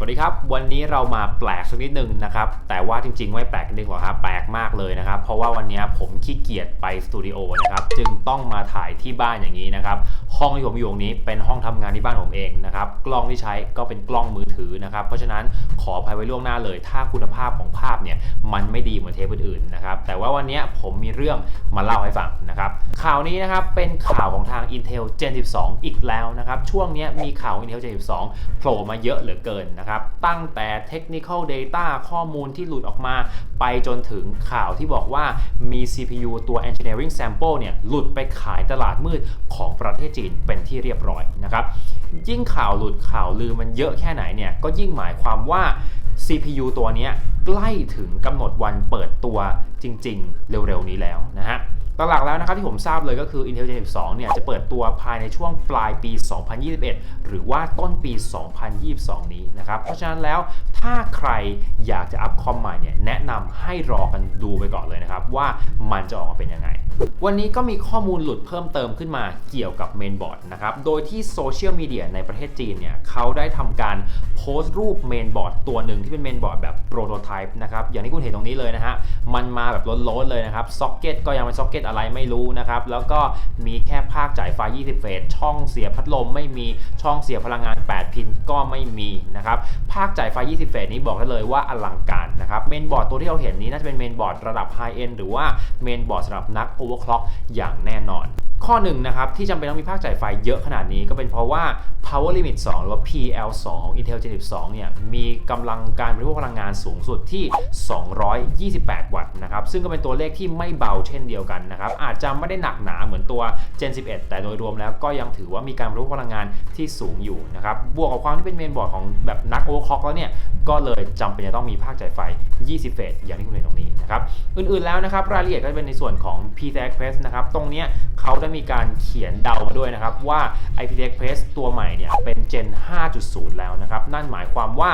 สวัสดีครับ วันนี้เรามาแปลกสักนิดหนึ่งนะครับ แต่ว่าจริงๆ ไม่แปลกนิดนึงหรอกครับแปลกมากเลยนะครับ เพราะว่าวันนี้ผมขี้เกียจไปสตูดิโอนะครับ จึงต้องมาถ่ายที่บ้านอย่างนี้นะครับ ห้องที่ผมอยู่ตรงนี้เป็นห้องทำงานที่บ้านผมเองนะครับ กล้องที่ใช้ก็เป็นกล้องมือถือนะครับ เพราะฉะนั้นขออภัยไว้ล่วงหน้าเลย ถ้าคุณภาพของภาพเนี่ยมันไม่ดีเหมือนเทปอื่นๆนะครับ แต่ว่าวันนี้ผมมีเรื่องมาเล่าให้ฟังนะครับ ข่าวนี้นะครับเป็นข่าวของทาง Intel Gen 12 อีกแล้วนะครับ ช่วงนี้มีข่าว Intel Gen 12โผล่มาเยอะเหลือเกินนะครับ ตั้งแต่ Technical Data ข้อมูลที่หลุดออกมา ไปจนถึงข่าวที่บอกว่ามี CPU ตัว Engineering Sample เนี่ยหลุดไปขายตลาดมืดของประเทศจีนเป็นที่เรียบร้อยนะครับ ยิ่งข่าวหลุดข่าวลือมันเยอะแค่ไหนเนี่ยก็ยิ่งหมายความว่า CPU ตัวนี้ใกล้ถึงกำหนดวันเปิดตัวจริง ๆ เร็วๆ นี้แล้วนะฮะหลักแล้วนะครับที่ผมทราบเลยก็คือ Intel Gen 12 เนี่ยจะเปิดตัวภายในช่วงปลายปี 2021 หรือว่าต้นปี 2022 นี้นะครับ เพราะฉะนั้นแล้วถ้าใครอยากจะอัพคอมใหม่เนี่ยแนะนำให้รอกันดูไปก่อนเลยนะครับ ว่ามันจะออกมาเป็นยังไง วันนี้ก็มีข้อมูลหลุดเพิ่มเติมขึ้นมาเกี่ยวกับเมนบอร์ดนะครับ โดยที่โซเชียลมีเดียในประเทศจีนเนี่ยเขาได้ทำการโพสต์รูปเมนบอร์ดตัวหนึ่งที่เป็นเมนบอร์ดแบบโปรโตไทป์นะครับ อย่างที่คุณเห็นตรงนี้เลยนะฮะ มันมาแบบล้นๆเลยนะครับ ซ็อกเก็ตก็ยังเป็นซ็อกเก็ตอะไรไม่รู้นะครับ แล้วก็มีแค่ภาคจ่ายไฟ 20 เฟส ช่องเสียพัดลมไม่มี ช่องเสียพลังงาน 8 พินก็ไม่มีนะครับ ภาคจ่ายไฟ 20 เฟสนี้บอกได้เลยว่าอลังการนะครับ เมนบอร์ดตัวที่เราเห็นนี้น่าจะเป็นเมนบอร์ดระดับไฮเอ็นหรือว่าเมนบอร์ดสำหรับนักโอเวอร์คล็อกอย่างแน่นอน ข้อหนึ่งนะครับที่จำเป็นต้องมีภาคจ่ายไฟเยอะขนาดนี้ก็เป็นเพราะว่า power limit 2 หรือว่า PL2 ของ Intel Gen 12เนี่ยมีกำลังการบริโภคพลังงานสูงสุดที่ 228 วัตต์นะครับซึ่งก็เป็นตัวเลขที่ไม่เบาเช่นเดียวกันนะครับอาจจะไม่ได้หนักหนาเหมือนตัว Gen 11 แต่โดยรวมแล้วก็ยังถือว่ามีการบริโภคพลังงานที่สูงอยู่นะครับบวกกับความที่เป็นเมนบอร์ดของแบบนักโอเวอร์คล็อกแล้วเนี่ยก็เลยจำเป็นจะต้องมีภาคจ่ายไฟ 20 เฟสอย่างที่คุณเห็นตรงนี้นะครับอื่นๆแล้วนะครับรายละเอียดก็จะเป็นในส่วนของ PCI Express นะครับ ตรงเนี้ยเขาได้มีการเขียนเดามาด้วยนะครับ ว่า IPTX Express ตัวใหม่เนี่ยเป็น Gen 5.0 แล้วนะครับ นั่นหมายความว่า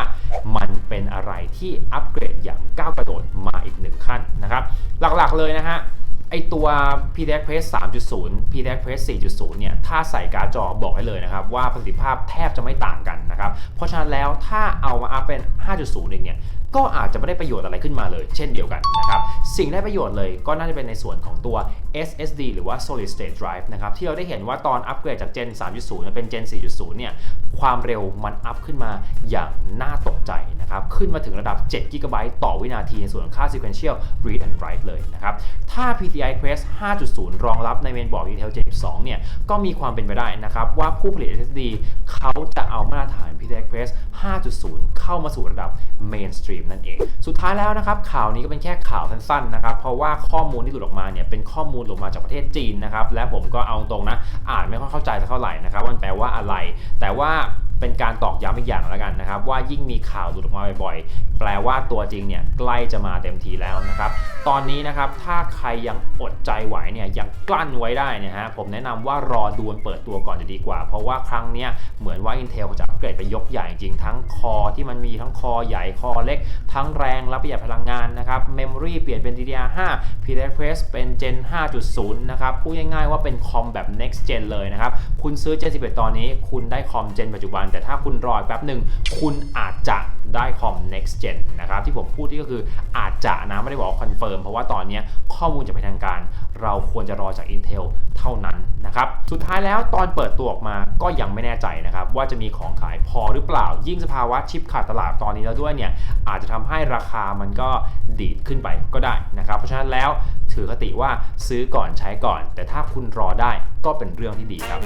มันเป็นอะไรที่อัปเกรดอย่างก้าวกระโดดมาอีกหนึ่งขั้นนะครับ หลักๆเลยนะฮะ ไอตัว PTX Press 3.0 PTX Press 4.0 เนี่ย ถ้าใส่การ์ดจอบอกให้เลยนะครับ ว่าประสิทธิภาพแทบจะไม่ต่างกันนะครับ เพราะฉะนั้นแล้วถ้าเอามาอัพเป็น 5.0 เองเนี่ย ก็อาจจะไม่ได้ประโยชน์อะไรขึ้นมาเลย เช่นเดียวกันนะครับ สิ่งได้ประโยชน์เลยก็น่าจะเป็นในส่วนของตัว SSD หรือว่า Solid State Drive นะครับที่เราได้เห็นว่าตอนอัปเกรดจาก Gen 3.0มาเป็น Gen 4.0 เนี่ยความเร็วมันอัพขึ้นมาอย่างน่าตกใจนะครับขึ้นมาถึงระดับ 7 GB ต่อวินาทีในส่วนของค่า sequential read and write เลยนะครับถ้า PCI Express 5.0 รองรับในเมนบอร์ด Intel Gen 12 เนี่ยก็มีความเป็นไปได้นะครับว่าผู้ผลิต SSD เขาจะเอามาตรฐาน PCI Express 5.0 เข้ามาสู่ระดับ mainstream นั่นเอง สุดท้ายแล้วนะครับข่าวนี้ก็เป็นแค่ข่าวสั้นๆนะครับเพราะว่าข้อมูลที่หลุดออกมาเนี่ยเป็นข้อมูลดลงมาจากประเทศจีนนะครับและผมก็เอาตรงนะอ่านไม่ค่อยเข้าใจสักเท่าไหร่นะครับว่ามันแปลว่าอะไร แต่ว่า เป็นการตอกย้ำอีกอย่างแล้วกันนะครับ ว่ายิ่งมีข่าวหลุดออกมาบ่อยๆ แปลว่าตัวจริงเนี่ยใกล้จะมาเต็มทีแล้วนะครับ ตอนนี้นะครับถ้าใครยังอดใจไหวเนี่ยยังกลั้นไว้ได้นะฮะผมแนะนำว่ารอดูวันเปิดตัวก่อนจะดีกว่า เพราะว่าครั้งนี้เหมือนว่า Intel จะอัปเกรดไปยกใหญ่จริงทั้งคอที่มันมีทั้งคอใหญ่คอเล็ก ทั้งแรงและประหยัดพลังงานนะครับ Memory เปลี่ยนเป็น DDR5 PCIe เป็น Gen 5.0 นะครับพูดง่ายๆว่าเป็นคอมแบบ next gen เลยนะครับคุณซื้อ Gen 11 ตอนนี้ คุณได้คอม Gen ปัจจุบันแต่ถ้าคุณรออีกแป๊บหนึ่งคุณอาจจะได้คอม next gen นะครับที่ผมพูดที่ก็คืออาจจะนะไม่ได้บอกคอนเฟิร์มเพราะว่าตอนนี้ข้อมูลจากทางการ เราควรจะรอจาก Intel เท่านั้นนะครับสุดท้ายแล้วตอนเปิดตัวออกมาก็ยังไม่แน่ใจนะครับว่าจะมีของขายพอหรือเปล่า ยิ่งสภาวะชิปขาดตลาดตอนนี้แล้วด้วยเนี่ยอาจจะทำให้ราคามันก็ดีดขึ้นไปก็ได้นะครับเพราะฉะนั้นแล้วถือคติว่าซื้อก่อนใช้ก่อน แต่ถ้าคุณรอได้ก็เป็นเรื่องที่ดีครับ